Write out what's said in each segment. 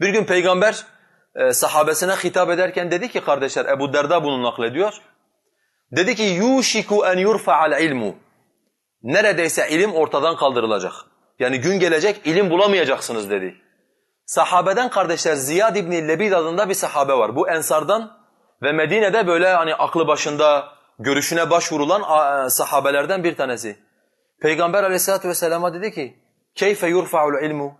Bir gün peygamber e, sahabesine hitap ederken dedi ki kardeşler Ebu Derda bunu naklediyor. Dedi ki yuşiku en yurfa'al ilmu. Neredeyse ilim ortadan kaldırılacak. Yani gün gelecek ilim bulamayacaksınız dedi. Sahabeden kardeşler Ziyad İbni Lebid adında bir sahabe var. Bu Ensardan ve Medine'de böyle hani aklı başında görüşüne başvurulan e, sahabelerden bir tanesi. Peygamber aleyhissalatu vesselama dedi ki keyfe yurfa'ul ilmu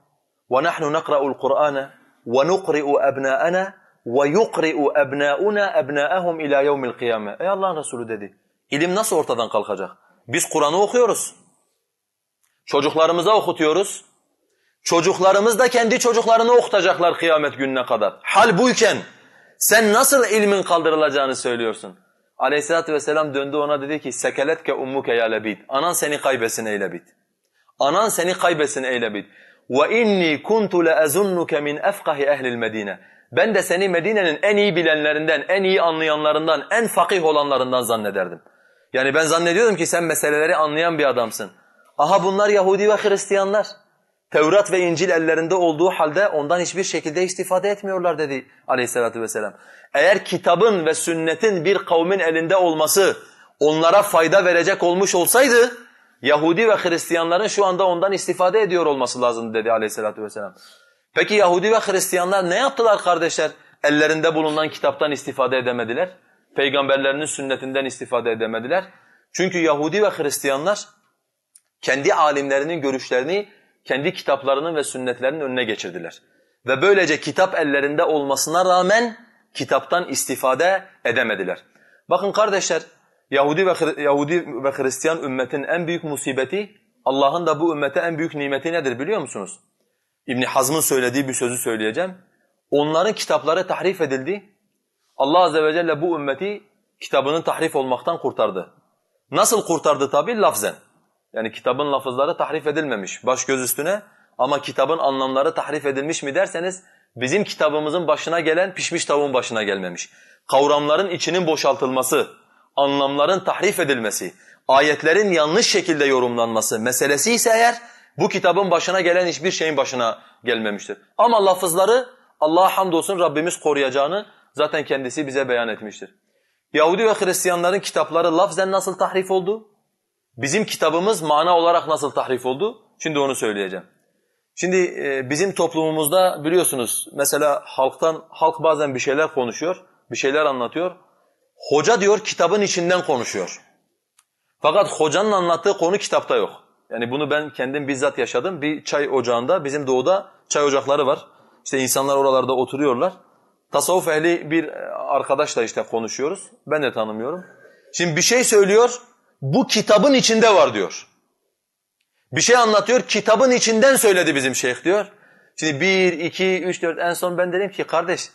ve nahnu nakra'ul Kur'ane وَنُقْرِئُ أَبْنَاءَنَا وَيُقْرِئُ أَبْنَاؤُنَا أَبْنَاءَهُمْ إِلَى يَوْمِ الْقِيَامَةِ Ey Allah'ın Resulü dedi. İlim nasıl ortadan kalkacak? Biz Kur'an'ı okuyoruz. Çocuklarımıza okutuyoruz. Çocuklarımız da kendi çocuklarını okutacaklar kıyamet gününe kadar. Hal buyken sen nasıl ilmin kaldırılacağını söylüyorsun? Aleyhisselatü vesselam döndü ona dedi ki sekeletke ummuke ya lebid. Anan seni kaybetsin ey lebid. Anan seni kaybetsin ey lebid. Ve inni kuntu la azunnuke min efkahi ehlil medine. Ben de seni Medine'nin en iyi bilenlerinden, en iyi anlayanlarından, en fakih olanlarından zannederdim. Yani ben zannediyordum ki sen meseleleri anlayan bir adamsın. Aha bunlar Yahudi ve Hristiyanlar. Tevrat ve İncil ellerinde olduğu halde ondan hiçbir şekilde istifade etmiyorlar dedi aleyhissalatü vesselam. Eğer kitabın ve sünnetin bir kavmin elinde olması onlara fayda verecek olmuş olsaydı Yahudi ve Hristiyanların şu anda ondan istifade ediyor olması lazım dedi aleyhissalatü vesselam. Peki Yahudi ve Hristiyanlar ne yaptılar kardeşler? Ellerinde bulunan kitaptan istifade edemediler. Peygamberlerinin sünnetinden istifade edemediler. Çünkü Yahudi ve Hristiyanlar kendi alimlerinin görüşlerini kendi kitaplarının ve sünnetlerinin önüne geçirdiler. Ve böylece kitap ellerinde olmasına rağmen kitaptan istifade edemediler. Bakın kardeşler, Yahudi ve Yahudi ve Hristiyan ümmetin en büyük musibeti, Allah'ın da bu ümmete en büyük nimeti nedir biliyor musunuz? İbn Hazm'ın söylediği bir sözü söyleyeceğim. Onların kitapları tahrif edildi. Allah azze ve celle bu ümmeti kitabının tahrif olmaktan kurtardı. Nasıl kurtardı tabi? Lafzen. Yani kitabın lafızları tahrif edilmemiş baş göz üstüne ama kitabın anlamları tahrif edilmiş mi derseniz bizim kitabımızın başına gelen pişmiş tavuğun başına gelmemiş. Kavramların içinin boşaltılması, anlamların tahrif edilmesi, ayetlerin yanlış şekilde yorumlanması meselesi ise eğer bu kitabın başına gelen hiçbir şeyin başına gelmemiştir. Ama lafızları Allah'a hamdolsun Rabbimiz koruyacağını zaten kendisi bize beyan etmiştir. Yahudi ve Hristiyanların kitapları lafzen nasıl tahrif oldu? Bizim kitabımız mana olarak nasıl tahrif oldu? Şimdi onu söyleyeceğim. Şimdi e, bizim toplumumuzda biliyorsunuz mesela halktan halk bazen bir şeyler konuşuyor, bir şeyler anlatıyor. Hoca diyor kitabın içinden konuşuyor. Fakat hocanın anlattığı konu kitapta yok. Yani bunu ben kendim bizzat yaşadım. Bir çay ocağında, bizim doğuda çay ocakları var. İşte insanlar oralarda oturuyorlar. Tasavvuf ehli bir arkadaşla işte konuşuyoruz. Ben de tanımıyorum. Şimdi bir şey söylüyor, bu kitabın içinde var diyor. Bir şey anlatıyor, kitabın içinden söyledi bizim şeyh diyor. Şimdi bir, iki, üç, dört en son ben dedim ki kardeş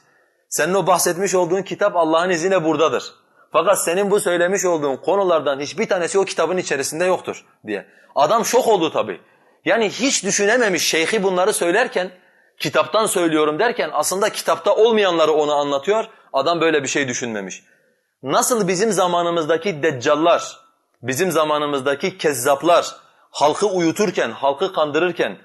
senin o bahsetmiş olduğun kitap Allah'ın izniyle buradadır. Fakat senin bu söylemiş olduğun konulardan hiçbir tanesi o kitabın içerisinde yoktur diye. Adam şok oldu tabii. Yani hiç düşünememiş şeyhi bunları söylerken, kitaptan söylüyorum derken aslında kitapta olmayanları ona anlatıyor. Adam böyle bir şey düşünmemiş. Nasıl bizim zamanımızdaki deccallar, bizim zamanımızdaki kezzaplar halkı uyuturken, halkı kandırırken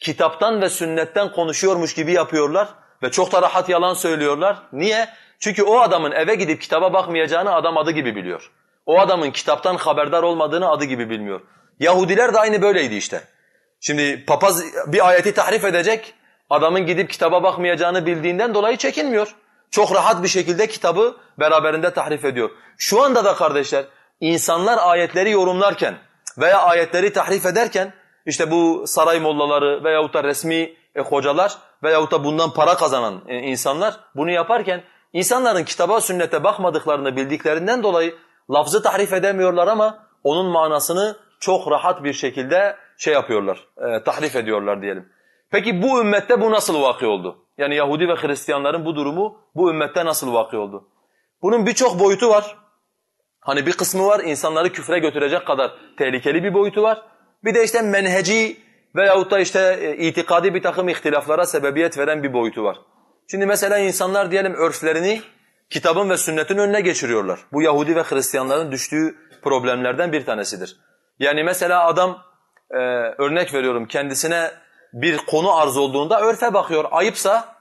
kitaptan ve sünnetten konuşuyormuş gibi yapıyorlar ve çok da rahat yalan söylüyorlar. Niye? Çünkü o adamın eve gidip kitaba bakmayacağını adam adı gibi biliyor. O adamın kitaptan haberdar olmadığını adı gibi bilmiyor. Yahudiler de aynı böyleydi işte. Şimdi papaz bir ayeti tahrif edecek, adamın gidip kitaba bakmayacağını bildiğinden dolayı çekinmiyor. Çok rahat bir şekilde kitabı beraberinde tahrif ediyor. Şu anda da kardeşler insanlar ayetleri yorumlarken veya ayetleri tahrif ederken işte bu saray mollaları veyahut da resmi e, hocalar veyahut da bundan para kazanan e, insanlar bunu yaparken insanların kitaba sünnete bakmadıklarını bildiklerinden dolayı lafzı tahrif edemiyorlar ama onun manasını çok rahat bir şekilde şey yapıyorlar, e, tahrif ediyorlar diyelim. Peki bu ümmette bu nasıl vakı oldu? Yani Yahudi ve Hristiyanların bu durumu bu ümmette nasıl vakı oldu? Bunun birçok boyutu var. Hani bir kısmı var insanları küfre götürecek kadar tehlikeli bir boyutu var. Bir de işte menheci veyahut da işte e, itikadi bir takım ihtilaflara sebebiyet veren bir boyutu var. Şimdi mesela insanlar diyelim örflerini kitabın ve sünnetin önüne geçiriyorlar. Bu Yahudi ve Hristiyanların düştüğü problemlerden bir tanesidir. Yani mesela adam e, örnek veriyorum kendisine bir konu arz olduğunda örfe bakıyor. Ayıpsa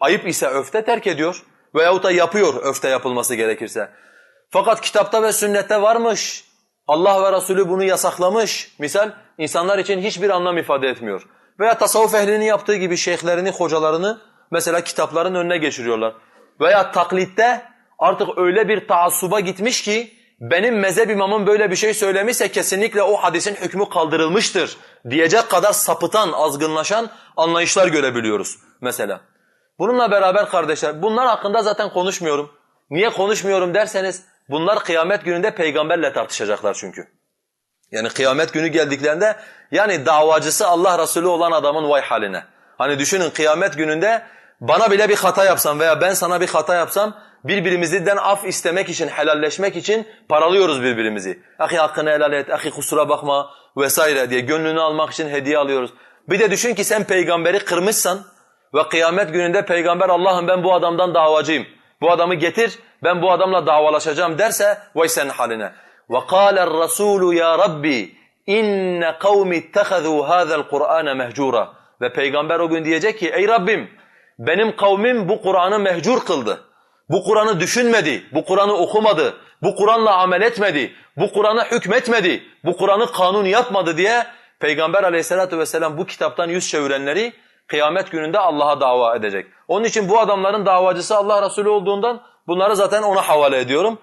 Ayıp ise öfte terk ediyor veyahut da yapıyor öfte yapılması gerekirse. Fakat kitapta ve sünnette varmış. Allah ve Resulü bunu yasaklamış. Misal insanlar için hiçbir anlam ifade etmiyor. Veya tasavvuf ehlinin yaptığı gibi şeyhlerini, hocalarını mesela kitapların önüne geçiriyorlar. Veya taklitte artık öyle bir taassuba gitmiş ki benim mezhep imamım böyle bir şey söylemişse kesinlikle o hadisin hükmü kaldırılmıştır diyecek kadar sapıtan, azgınlaşan anlayışlar görebiliyoruz mesela. Bununla beraber kardeşler bunlar hakkında zaten konuşmuyorum. Niye konuşmuyorum derseniz bunlar kıyamet gününde peygamberle tartışacaklar çünkü. Yani kıyamet günü geldiklerinde yani davacısı Allah Resulü olan adamın vay haline. Hani düşünün kıyamet gününde bana bile bir hata yapsam veya ben sana bir hata yapsam birbirimizden af istemek için, helalleşmek için paralıyoruz birbirimizi. Ahi hakkını helal et, ahi kusura bakma vesaire diye gönlünü almak için hediye alıyoruz. Bir de düşün ki sen peygamberi kırmışsan ve kıyamet gününde peygamber Allah'ım ben bu adamdan davacıyım. Bu adamı getir ben bu adamla davalaşacağım derse vay senin haline. وَقَالَ الرَّسُولُ يَا رَبِّي اِنَّ قَوْمِ اتَّخَذُوا هَذَا الْقُرْآنَ مَهْجُورًا Ve peygamber o gün diyecek ki ey Rabbim benim kavmim bu Kur'an'ı mehcur kıldı. Bu Kur'an'ı düşünmedi, bu Kur'an'ı okumadı, bu Kur'an'la amel etmedi, bu Kur'an'a hükmetmedi, bu Kur'an'ı kanun yapmadı diye Peygamber aleyhissalatu vesselam bu kitaptan yüz çevirenleri kıyamet gününde Allah'a dava edecek. Onun için bu adamların davacısı Allah Resulü olduğundan bunları zaten ona havale ediyorum.